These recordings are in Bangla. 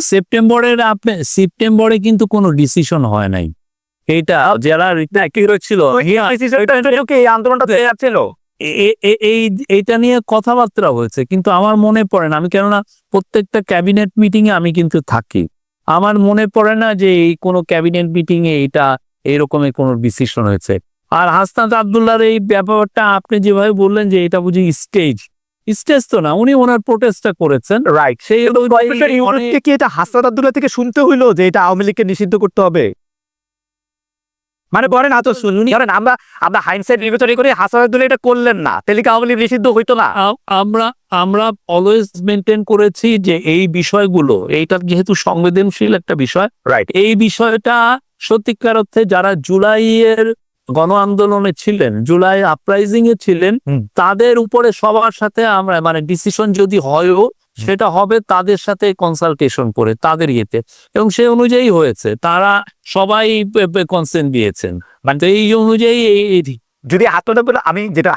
সেপ্টেম্বরের আপনি সেপ্টেম্বরে কিন্তু কোনো ডিসিশন হয় নাই। এটা যারা রিটায়ার ছিল আন্দোলনটা যাচ্ছিল এ- এ- এ- এই এইটা নিয়ে কথাবার্তা হয়েছে কিন্তু আমার মনে পড়ে না। আমি কেননা প্রত্যেকটা ক্যাবিনেট মিটিং এ আমি কিন্তু থাকি। আমার মনে পড়ে না যে এই কোনো ক্যাবিনেট মিটিং এ এটা এরকমের কোনো ডিসিশন হয়েছে। আর হাসনাত আবদুল্লাহর এই ব্যাপারটা আপনি যেভাবে বললেন যে এটা বুঝি স্টেজ স্টেজ তো না উনি ওনার প্রোটেস্টটা করেছেন রাইট সেই ইউনুসকে কি এটা হাসনাত আব্দুল্লাহ থেকে শুনতে হইল যে এটা আওয়ামী লীগকে নিষিদ্ধ করতে হবে? মানে বলেন আতো শুনুনি কারণ আমরা আমরা হাইন্ডসাইড বিবেচনা করে হাসনাত আব্দুল্লাহ এটা করলেন না তাহলে কি আওয়ামী লীগ নিষিদ্ধ হইতো না? আমরা আমরা অলওয়েজ মেনটেন করেছি যে এই বিষয়গুলো এইটা যেহেতু সংবেদনশীল একটা বিষয় রাইট এই বিষয়টা সত্যিকার অর্থে যারা জুলাইয়ের গণ আন্দোলনে ছিলেন জুলাই আপরাইজিং এ ছিলেন তাদের উপরে সবার সাথে আমরা মানে ডিসিশন যদি হয়ও সেটা হবে তাদের সাথে কনসালটেশন করে তাদের ইয়েতে। এবং সেই অনুযায়ী হয়েছে তারা সবাই কনসেন্ট দিয়েছেন। মানে এই অনুযায়ী এই- যদি হাসনাত আব্দুল্লাহ আমি যেটা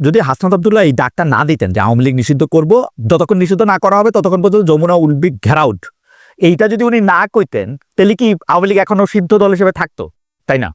যদি হাসনাত আব্দুল্লাহ এই ডাকটা না দিতেন যে আওয়ামী লীগ নিষিদ্ধ করব যতক্ষণ নিষিদ্ধ না করা হবে ততক্ষণ পর্যন্ত যমুনা বি ঘেরাউট এইটা যদি উনি না কইতেন তাহলে কি আওয়ামী লীগ এখনও সিদ্ধ দল হিসেবে থাকতো? তাই না?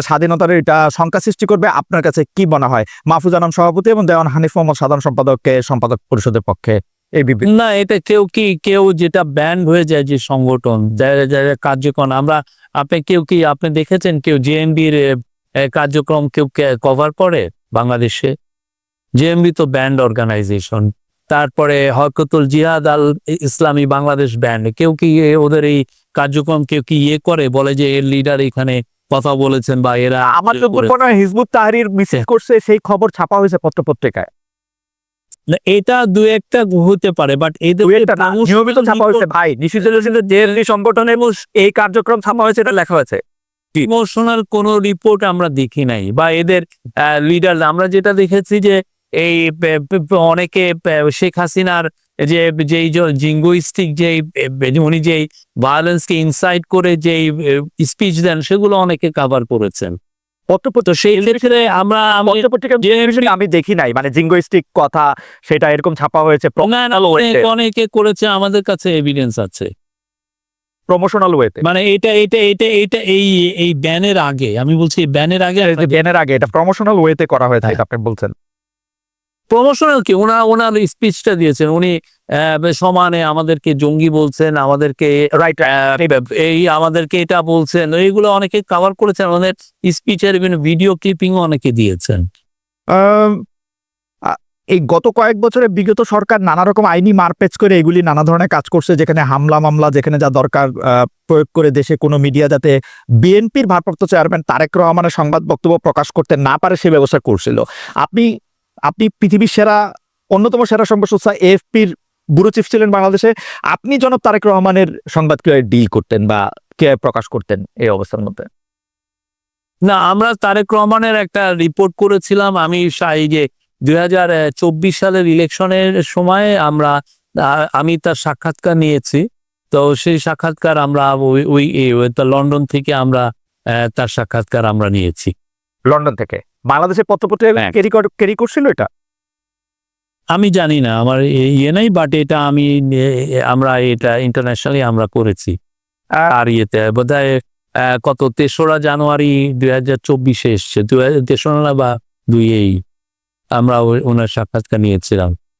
স্বাধীনতার এটা শঙ্কা সৃষ্টি করবে, আপনার কাছে কি মনে হয়? মাহফুজ আনাম সভাপতি এবং দেওয়ান হানিফ মোহাম্মদ সাধারণ সম্পাদককে সম্পাদক পরিষদের পক্ষে না, এটা কেউ কি, কেউ যেটা ব্যান হয়ে যায় যে সংগঠন কার্যক্রম, আমরা, আপনি কেউ কি, আপনি দেখেছেন কেউ জেএমবির কার্যক্রম কেউ কভার করে বাংলাদেশে? জেএমবি তো ব্যান্ড অর্গানাইজেশন তারপরে হরকতুল জিহাদ আল ইসলামী বাংলাদেশ ব্যান্ড কেউ কি ওদের এই কার্যক্রম কেউ কি ইয়ে করে, বলে যে এর লিডার এখানে কথা বলেছেন বা এরা আমার তো মনে হয় হিজবুত তাহরির মিছিল করছে সেই খবর ছাপা হয়েছে পত্রপত্রিকায়। এটা দু একটা হতে পারে বাট নিয়মিত ছাপা হয়েছে। ভাই নিষিদ্ধ যে সংগঠনের এই কার্যক্রম ছাপা হয়েছে এটা লেখা হয়েছে। ইমোশনাল কোন রিপোর্ট আমরা দেখি নাই বা এদের লিডার আমরা যেটা দেখেছি যে এই অনেকে শেখ হাসিনার যে যেই জিঙ্গুইস্টিক যেই উনি যেই ভায়োলেন্সকে ইনসাইট করে যেই স্পিচ দেন সেগুলো অনেকে কাভার করেছেন। সেই ক্ষেত্রে আমরা আমি- দেখি নাই। মানে জিঙ্গোইস্টিক কথা সেটা এরকম ছাপা হয়েছে অনেক- করেছে আমাদের কাছে এভিডেন্স আছে। প্রমোশনাল ওয়েতে মানে এটা এটা এটা এটা এই এই ব্যানের আগে আমি বলছি ব্যানের আগে ব্যানের আগে এটা প্রমোশনাল ওয়েতে করা হয়েছে হ্যাঁ। এটা আপনি বলছেন। প্রমোশনাল কি? ওনার ওনার স্পিচটা দিয়েছেন। উনি সমানে আমাদেরকে জঙ্গি বলছেন, আমাদেরকে রাইট এই আমাদেরকে এটা বলছেন। এইগুলো অনেকে কভার করেছেন। আমাদের স্পিচের বিভিন্ন ভিডিও ক্লিপিং অনেকে দিয়েছেন। এই গত কয়েক বছরে বিগত সরকার নানা রকম আইনি মারপেচ করে এগুলি নানা ধরনের কাজ করছে, যেখানে হামলা মামলা, যেখানে যা দরকার প্রয়োগ করে দেশে কোনো মিডিয়া যাতে বিএনপির ভারপ্রাপ্ত চেয়ারম্যান তারেক রহমানের সংবাদ বক্তব্য প্রকাশ করতে না পারে সে ব্যবস্থা করছিল। আপনি আপনি পৃথিবীর সেরা অন্যতম সেরা সংবাদ সংস্থা এএফপির ব্যুরো চিফ ছিলেন বাংলাদেশে। আপনি জনাব তারেক রহমানের সংবাদ কীভাবে ডিল করতেন বা কে প্রকাশ করতেন এই অবস্থার মধ্যে? না আমরা তারেক রহমানের একটা রিপোর্ট করেছিলাম। আমি যে দুই হাজার চব্বিশ সালের ইলেকশনের সময় আমরা আমি তার সাক্ষাৎকার নিয়েছি। তো সেই সাক্ষাৎকার আমরা ওই লন্ডন থেকে আমরা তার সাক্ষাৎকার আমরা নিয়েছি। লন্ডন থেকে? বাংলাদেশের পত্রপত্র। ক্যারি ক্যারি করছিল এটা? আমি জানি না আমার ইয়ে নাই বাট এটা আমি আমরা এটা ইন্টারন্যাশনালি আমরা করেছি। আর ইয়েতে বোধ হয় কত তেসরা জানুয়ারি দুই হাজার চব্বিশে এসছে দুই হাজার তেসরা বা দুই এই আমরা ওনার সাক্ষাৎকার নিয়েছিলাম।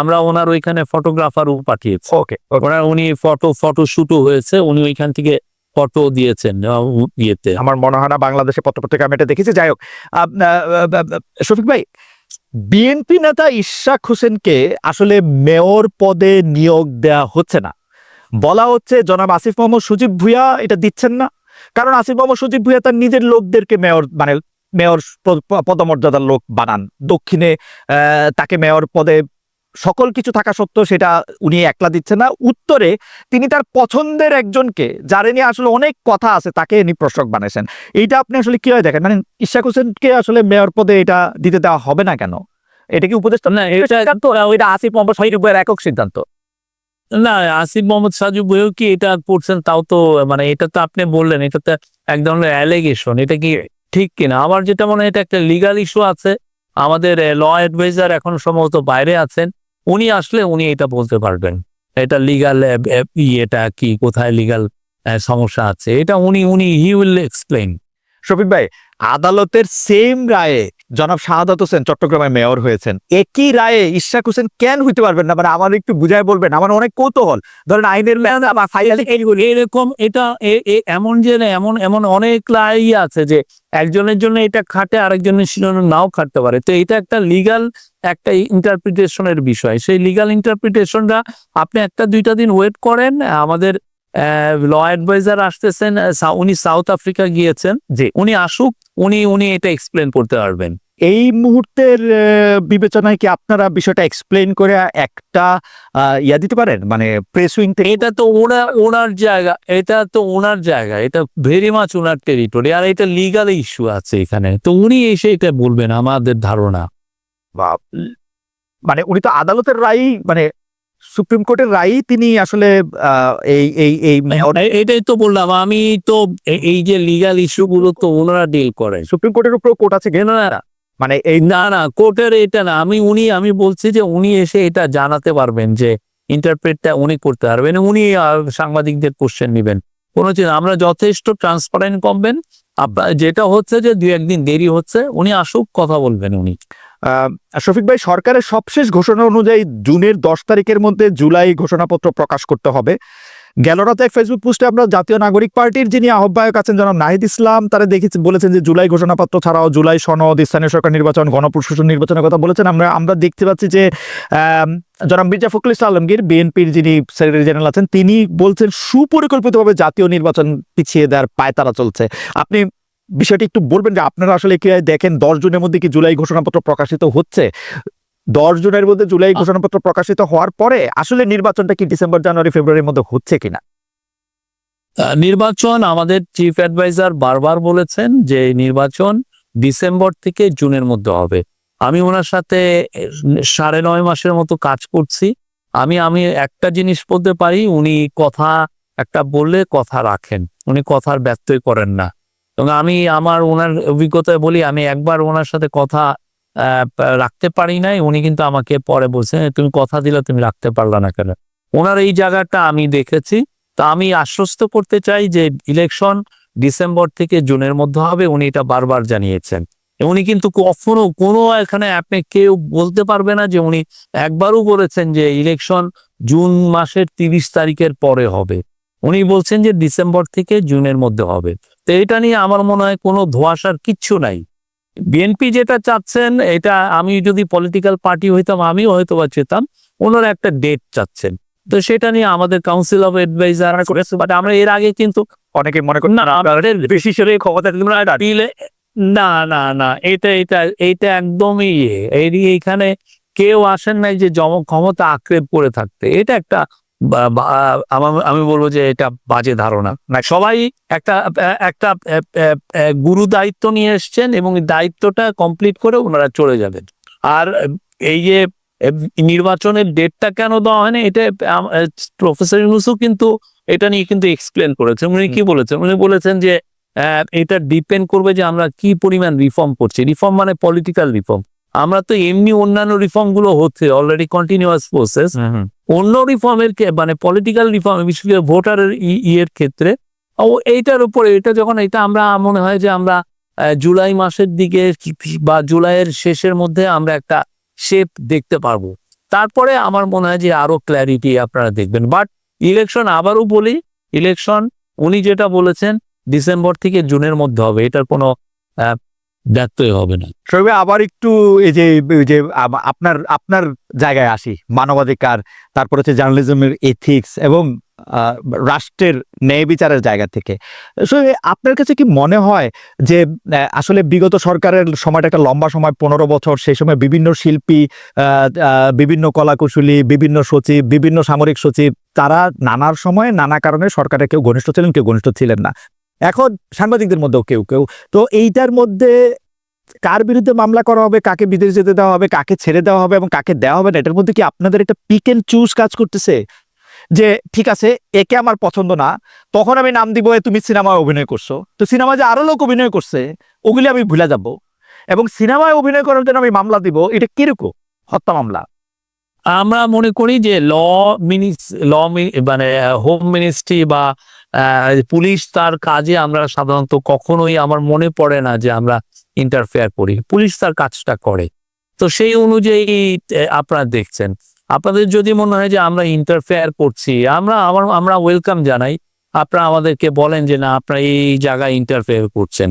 আমরা ওনার ওইখানে ফটোগ্রাফারও পাঠিয়েছি। ওকে ওনার উনি ফটো ফটো শুটও হয়েছে উনি ওইখান থেকে ফটো দিয়েছেন ইয়েতে। আমার মনে হয় না বাংলাদেশে পত্রপত্রিকা আমি এটা দেখেছি। যাই হোক শফিক ভাই বিএনপি নেতা ইশাক হোসেনকে আসলে মেয়র পদে নিয়োগ দেয়া হচ্ছে না। বলা হচ্ছে জনাব আসিফ মোহাম্মদ সুজিব ভুইয়া এটা দিচ্ছেন না। কারণ আসিফ মোহাম্মদ সুজিব ভুইয়া তার নিজের লোকদেরকে মেয়র মানে মেয়র পদমর্যাদার লোক বানান। দক্ষিণে তাকে মেয়র পদে সকল কিছু থাকা সত্ত্বেও সেটা উনি একলা দিচ্ছেন না। উত্তরে তিনি তার পছন্দের একজনকে যারে নিয়ে আসলে অনেক কথা আছে তাকে ইনি প্রশক বানাইছেন। এইটা আপনি আসলে কি হয় দেখেন মানে ইশাক হোসেনকে আসলে মেয়র পদে এটা দিতে দেওয়া হবে না কেন? এটা কি উপদেষ্টা না এটা সিদ্ধান্ত? না, ওইটা আসিফ মোহাম্মদ শহীদের একক সিদ্ধান্ত। না আসিফ মোহাম্মদ সাজু বইও কি এটা পড়ছেন তাও তো মানে এটা তো আপনি বললেন এটা তো এক ধরনের অ্যালিগেশন এটা কি ঠিক কিনা? আমার যেটা মনে হয় এটা একটা লিগাল ইস্যু আছে। আমাদের ল অ্যাডভাইজার এখন সম্ভবত বাইরে আছেন। উনি আসলে উনি এটা বলতে পারবেন। এটা লিগাল এটা কি, কোথায় লিগাল সমস্যা আছে, এটা উনি উনি হি উইল এক্সপ্লেইন শফিক ভাই, আদালতের সেম রায়ে জনাব শাহাদাত হোসেন চট্টগ্রামের মেয়র হয়েছেন। একই রায়ে ইশাক হোসেন কেন হইতে পারবেন না? মানে আমার একটু বুঝায় বলবেন আমার অনেক কৌতূহল। ধরেন আইনের এরকম এটা এমন যে না, এমন এমন অনেক লাই আছে যে একজনের জন্য এটা খাটে আরেকজনের জন্য নাও খাটতে পারে। তো এটা একটা লিগাল একটা ইন্টারপ্রিটেশনের বিষয়। সেই লিগাল ইন্টারপ্রিটেশনটা আপনি একটা দুইটা দিন ওয়েট করেন আমাদের ল অ্যাডভাইজার আসতেছেন উনি সাউথ আফ্রিকা গিয়েছেন। যে উনি আসুক উনি উনি এটা এক্সপ্লেন করতে পারবেন। এই মুহূর্তের বিবেচনায় কি আপনারা বিষয়টা এক্সপ্লেন করে একটা ইয়া দিতে পারেন? মানে প্রেস উইং এটা তো ওনার ওনার জায়গা এটা তো ওনার জায়গা এটা ভেরি মাচ ওনার টেরিটরি আর এটা লিগাল ইস্যু আছে এখানে। তো উনি এসে এটা বলবেন আমাদের ধারণা। বা মানে উনি তো আদালতের রায় মানে সুপ্রিম কোর্টের রায় তিনি আসলে এই এই এই এটাই তো বললাম আমি তো এই যে লিগাল ইস্যু গুলো তো ওনারা ডিল করেন সুপ্রিম কোর্টের উপর কোর্ট আছে না মানে এই না না কোর্টের এটা না আমি উনি আমি বলছি যে উনি এসে এটা জানাতে পারবেন যে ইন্টারপ্রেটটা উনি করতে পারবেন উনি সাংবাদিকদের কোশ্চেন নেবেন। কোনো চিন্তা আমরা যথেষ্ট ট্রান্সপারেন্ট কমবেন যেটা হচ্ছে যে দু একদিন দেরি হচ্ছে উনি আসুক কথা বলবেন উনি। শফিক ভাই, সরকারের সবশেষ ঘোষণা অনুযায়ী জুনের দশ তারিখের মধ্যে জুলাই ঘোষণাপত্র প্রকাশ করতে হবে। গেল রাতে এক ফেসবুক পোস্টে আমরা জাতীয় নাগরিক পার্টির যিনি আহ্বায়ক আছেন জনাব নাহিদ ইসলাম, তারা দেখেছি, বলেছেন যে জুলাই ঘোষণাপত্র ছাড়াও জুলাই সনদ, স্থানীয় সরকার নির্বাচন, গণপ্রশাসন নির্বাচনের কথা বলেছেন। আমরা আমরা দেখতে পাচ্ছি যে জনাব মির্জা ফখরুল আলমগীর, বিএনপির যিনি সেক্রেটারি জেনারেল আছেন, তিনি বলছেন, সুপরিকল্পিতভাবে জাতীয় নির্বাচন পিছিয়ে দেওয়ার পায়তারা চলছে। আপনি বিষয়টি একটু বলবেন যে আপনারা আসলে কি দেখেন দশ জুনের মধ্যে কি জুলাই ঘোষণাপত্র প্রকাশিত হচ্ছে? দশ জুনের মধ্যে জুলাই ঘোষণাপত্র প্রকাশিত হওয়ার পরে আসলে নির্বাচনটা কি ডিসেম্বর জানুয়ারি ফেব্রুয়ারির মধ্যে হচ্ছে কিনা? নির্বাচন আমাদের চিফ অ্যাডভাইজার বারবার বলেছেন যে নির্বাচন ডিসেম্বর থেকে জুনের মধ্যে হবে। আমি ওনার সাথে সাড়ে নয় মাসের মতো কাজ করছি। আমি আমি একটা জিনিস বলতে পারি উনি কথা একটা বললে কথা রাখেন। উনি কথার ব্যত্যয় করেন না। এবং আমি আমার ওনার অভিজ্ঞতায় বলি, আমি একবার ওনার সাথে কথা রাখতে পারি নাই, উনি কিন্তু আমাকে পরে বলছেন তুমি কথা দিলে তুমি রাখতে পারলা না কেন? ওনার এই জায়গাটা আমি দেখেছি। তা আমি আশ্বস্ত করতে চাই যে ইলেকশন ডিসেম্বর থেকে জুনের মধ্যে হবে, উনি এটা বারবার জানিয়েছেন। উনি কিন্তু কখনো কোনো এখানে আপনি কেউ বলতে পারবে না যে উনি একবারও বলেছেন যে ইলেকশন জুন মাসের তিরিশ তারিখের পরে হবে। উনি বলছেন যে ডিসেম্বর থেকে জুনের মধ্যে হবে। তো এটা নিয়ে আমার মনে হয় কোনো ধোয়াশার কিচ্ছু নাই। বিএনপি যেটা চাচ্ছেন এটা আমি যদি পলিটিক্যাল পার্টি হইতাম আমিও হয়তো বা চেতাম ওনারা একটা ডেট চাচ্ছেন। তো সেটা নিয়ে আমাদের কাউন্সিল অফ অ্যাডভাইজার করেছে বাট আমরা এর আগে কিন্তু অনেকে মনে করি না, বেশি সেরে ক্ষমতা না। না না এটা এটা এইটা একদমই ইয়ে এই এইখানে কেউ আসেন নাই যে জম ক্ষমতা আক্রেপ করে থাকতে। এটা একটা আমি বলব যে এটা বাজে ধারণা। না সবাই একটা একটা গুরু দায়িত্ব নিয়ে এসছেন এবং দায়িত্বটা কমপ্লিট করে ওনারা চলে যাবেন। আর এই যে নির্বাচনের ডেটটা কেন দেওয়া হয়নি এটা প্রফেসর ইউনুসও কিন্তু এটা নিয়ে কিন্তু এক্সপ্লেন করেছেন। উনি কি বলেছেন? উনি বলেছেন যে আহ, এটা ডিপেন্ড করবে যে আমরা কি পরিমাণ রিফর্ম করছি। রিফর্ম মানে পলিটিক্যাল রিফর্ম আমরা তো এমনি অন্যান্য রিফর্মগুলো হচ্ছে অলরেডি কন্টিনিউয়াস প্রসেস অন্য রিফর্মের মানে পলিটিক্যাল রিফর্ম বিশেষ করে ভোটারের ইয়ের ক্ষেত্রে, ও এইটার উপরে, এটা যখন, এটা আমরা মনে হয় যে আমরা জুলাই মাসের দিকে বা জুলাইয়ের শেষের মধ্যে আমরা একটা শেপ দেখতে পারব। তারপরে আমার মনে হয় যে আরও ক্ল্যারিটি আপনারা দেখবেন। বাট ইলেকশন আবারও বলি ইলেকশন উনি যেটা বলেছেন ডিসেম্বর থেকে জুনের মধ্যে হবে। এটার কোনো ব্যত্যয় হবে না। শরীফ আবার একটু এই যে যে আপনার আপনার জায়গায় আসি মানবাধিকার তারপর হচ্ছে জার্নালিজমের এথিক্স এবং রাষ্ট্রের ন্যায় বিচারের জায়গা থেকে। শরীফ, আপনার কাছে কি মনে হয় যে আসলে বিগত সরকারের সময়টা একটা লম্বা সময় পনেরো বছর সেই সময় বিভিন্ন শিল্পী বিভিন্ন কলাকুশলী বিভিন্ন সচিব বিভিন্ন সামরিক সচিব তারা নানার সময় নানা কারণে সরকারে কেউ ঘনিষ্ঠ ছিলেন কেউ ঘনিষ্ঠ ছিলেন না। এখন সাংবাদিকদের মধ্যেও কেউ কেউ। তো এইটার মধ্যে কার বিরুদ্ধে মামলা করা হবে, কাকে বিদেশ যেতে দেওয়া হবে, কাকে ছেড়ে দেওয়া হবে এবং কাকে দেওয়া হবে না, এটার মধ্যে কি আপনাদের একটা পিক এন্ড চুজ কাজ করতেছে? যে ঠিক আছে, একে আমার পছন্দ না, তখন আমি নাম দিব তুমি সিনেমায় অভিনয় করছ। তো সিনেমা যে আরও লোক অভিনয় করছে, ওগুলি আমি ভুলে যাব। এবং সিনেমায় অভিনয় করার জন্য আমি মামলা দিব, এটা কীরকম? হত্যা মামলা। আমরা মনে করি যে ল মিনিস, ল মানে হোম মিনিস্ট্রি বা পুলিশ তার কাজে আমরা সাধারণত কখনোই আমার মনে পড়ে না যে আমরা ইন্টারফেয়ার করি। পুলিশ তার কাজটা করে। তো সেই অনুযায়ী আপনারা দেখছেন। আপনাদের যদি মনে হয় যে আমরা ইন্টারফেয়ার করছি আমরা আমার আমরা ওয়েলকাম জানাই। আপনারা আমাদেরকে বলেন যে না আপনারা এই জায়গায় ইন্টারফেয়ার করছেন।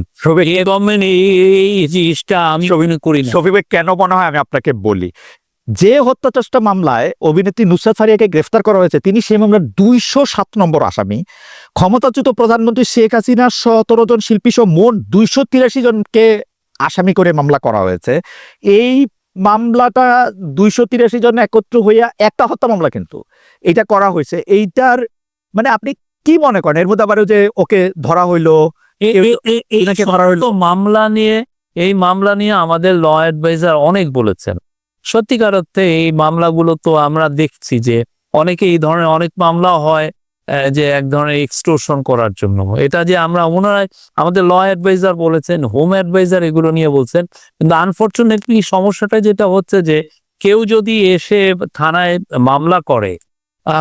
এই গভর্নমেন্ট এই জিনিসটা আমি অভিনয় করি না। কেন মনে হয় আমি আপনাকে বলি? যে হত্যা চেষ্টা মামলায় অভিনেত্রী নুসরাত ফারিয়াকে গ্রেফতার করা হয়েছে তিনি সেই মামলার দুইশো সাত নম্বর আসামি। ক্ষমতাচ্যুত প্রধানমন্ত্রী শেখ হাসিনার সতেরো জন শিল্পী সহ মোট দুইশো তিরাশি জনকে আসামি করে মামলা করা হয়েছে। এই মামলাটা দুইশো তিরাশি জন একত্র হইয়া একটা হত্যা মামলা কিন্তু এটা করা হয়েছে। এইটার মানে আপনি কি মনে করেন? এর মধ্যে আবার যে ওকে ধরা হইল ধরা হইল। মামলা নিয়ে এই মামলা নিয়ে আমাদের ল অ্যাডভাইজার অনেক বলেছেন। সত্যিকার অর্থে এই মামলাগুলো তো আমরা দেখছি যে অনেকে এই ধরনের অনেক মামলা হয় যে এক ধরনের এক্সটোরশন করার জন্য। এটা যে আমরা ওনারা আমাদের ল অ্যাডভাইজার বলেছেন হোম অ্যাডভাইজার এগুলো নিয়ে বলছেন, কিন্তু আনফর্চুনেটলি সমস্যাটা যেটা হচ্ছে যে কেউ যদি এসে থানায় মামলা করে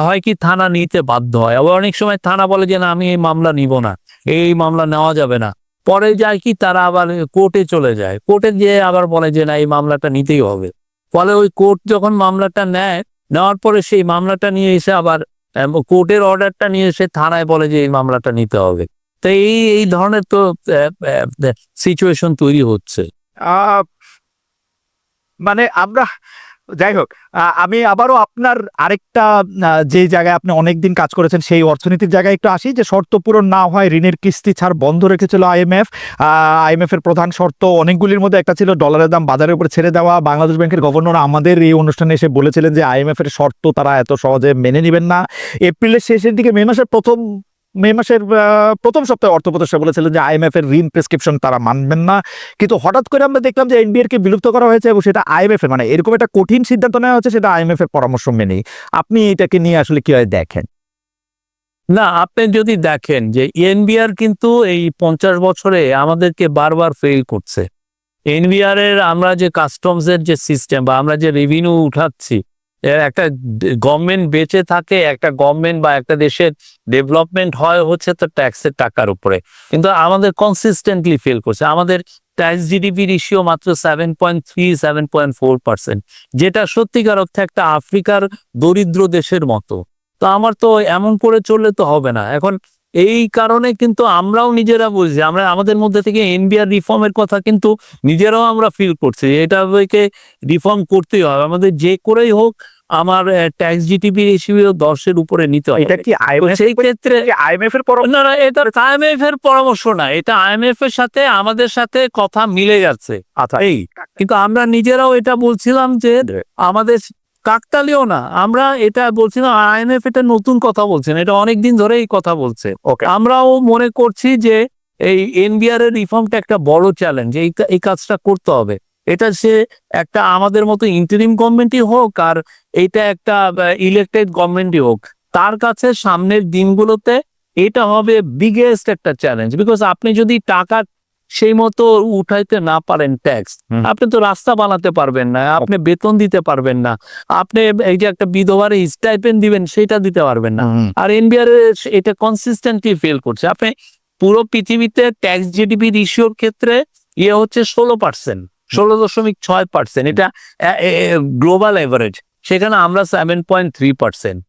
হয় কি থানা নিতে বাধ্য হয়। আবার অনেক সময় থানা বলে যে না, আমি এই মামলা নিব না, এই মামলা নেওয়া যাবে না। পরে যায় কি তারা আবার কোর্টে চলে যায়। কোর্টে গিয়ে আবার বলে যে না, এই মামলাটা নিতেই হবে। ফলে ওই কোর্ট যখন মামলাটা নেয়, নেওয়ার পরে সেই মামলাটা নিয়ে এসে আবার কোর্টের অর্ডারটা নিয়ে এসে থানায় বলে যে এই মামলাটা নিতে হবে। তো এই এই ধরনের তো সিচুয়েশন তৈরি হচ্ছে। মানে আমরা যাই হোক আমি আবারও আপনার আরেকটা যে জায়গায় আপনি অনেকদিন কাজ করেছেন সেই অর্থনীতির জায়গায় একটু আসি, যে শর্ত পূরণ না হয় ঋণের কিস্তি ছাড় বন্ধ রেখেছিল আইএমএফ আইএমএফ এর প্রধান শর্ত অনেকগুলির মধ্যে একটা ছিল, ডলারের দাম বাজারের উপরে ছেড়ে দেওয়া। বাংলাদেশ ব্যাংকের গভর্নর আমাদের এই অনুষ্ঠানে এসে বলেছিলেন যে আইএমএফ এর শর্ত তারা এত সহজে মেনে নেবেন না। এপ্রিলের শেষের দিকে মে মাসের প্রথম মে মাসের প্রথম সপ্তাহে অর্থ উপদেষ্টা বলেছিলেন যে আইএমএফ এর ঋণ প্রেসক্রিপশন তারা মানবেন না। কিন্তু হঠাৎ করে আমরা দেখলাম যে এনবিআর কে বিলুপ্ত করা হয়েছে এবং সেটা আইএমএফ এর মানে এরকম একটা কঠিন সিদ্ধান্ত নেওয়া হচ্ছে সেটা আইএমএফ এর পরামর্শ মেনেই। আপনি এটাকে নিয়ে আসলে কীভাবে দেখেন? না, আপনি যদি দেখেন যে এনবিআর কিন্তু এই পঞ্চাশ বছরে আমাদেরকে বারবার ফেল করছে। এনবিআর এর আমরা যে কাস্টমস এর যে সিস্টেম বা আমরা যে রেভিনিউ উঠাচ্ছি একটা গভর্নমেন্ট বেঁচে থাকে, একটা গভর্নমেন্ট বা একটা দেশের ডেভেলপমেন্ট হয় হচ্ছে তো ট্যাক্সের টাকার উপরে। কিন্তু আমাদের কনসিস্টেন্টলি ফেল করছে। আমাদের ট্যাক্স জিডিপি রেশিও মাত্র seven point three seven point four percent যেটা সত্যিকার অর্থে একটা আফ্রিকার দরিদ্র দেশের মতো। তো আমার তো এমন করে চললে তো হবে না। এখন এই কারণে কিন্তু আমরাও নিজেরা বুঝছি আমরা আমাদের মধ্যে থেকে এনবিআর রিফর্মের কথা কিন্তু নিজেরাও আমরা ফিল করছি এটাকে রিফর্ম করতেই হবে। আমাদের যে করেই হোক আমার ট্যাক্স জিটিপি রেশিও দশের উপরে নিতে হবে। এটা কি সেই ক্ষেত্রে আইএমএফ এর পর না না এটা আইএমএফ এর পরামর্শ না। এটা আইএমএফ এর সাথে আমাদের সাথে কথা মিলে যাচ্ছে। আচ্ছা। এই কিন্তু আমরা নিজেরাও এটা বলছিলাম যে আমাদের কাকতালিও না। আমরা এটা বলছিলাম আইএমএফ এটা নতুন কথা বলছেন এটা অনেক দিন ধরে এই কথা বলছে। ওকে আমরাও মনে করছি যে এই এনবিআর এর রিফর্মটা একটা বড় চ্যালেঞ্জ এই এই কাজটা করতে হবে। এটা সে একটা আমাদের মতো ইন্টারিম গভর্নমেন্টই হোক আর এটা একটা ইলেক্টেড গভর্নমেন্টই হোক তার কাছে সামনের দিনগুলোতে এটা হবে বিগেস্ট একটা চ্যালেঞ্জ। বিকজ আপনি যদি টাকা সেই মতো উঠাইতে না পারেন ট্যাক্স আপনি তো রাস্তা বানাতে পারবেন না আপনি বেতন দিতে পারবেন না আপনি এই যে একটা বিধবার স্টাইপেন্ড দিবেন সেটা দিতে পারবেন না। আর এনবিআর এটা কনসিস্টেন্টলি ফেল করছে। আপনি পুরো পৃথিবীতে ট্যাক্স জিডিপি রিশিওর ক্ষেত্রে ইয়ে হচ্ছে ষোলো পার্সেন্ট ষোলো দশমিক ছয় পার্সেন্ট এটা গ্লোবাল এভারেজ সেখানে আমরা সেভেন পয়েন্ট থ্রি পার্সেন্ট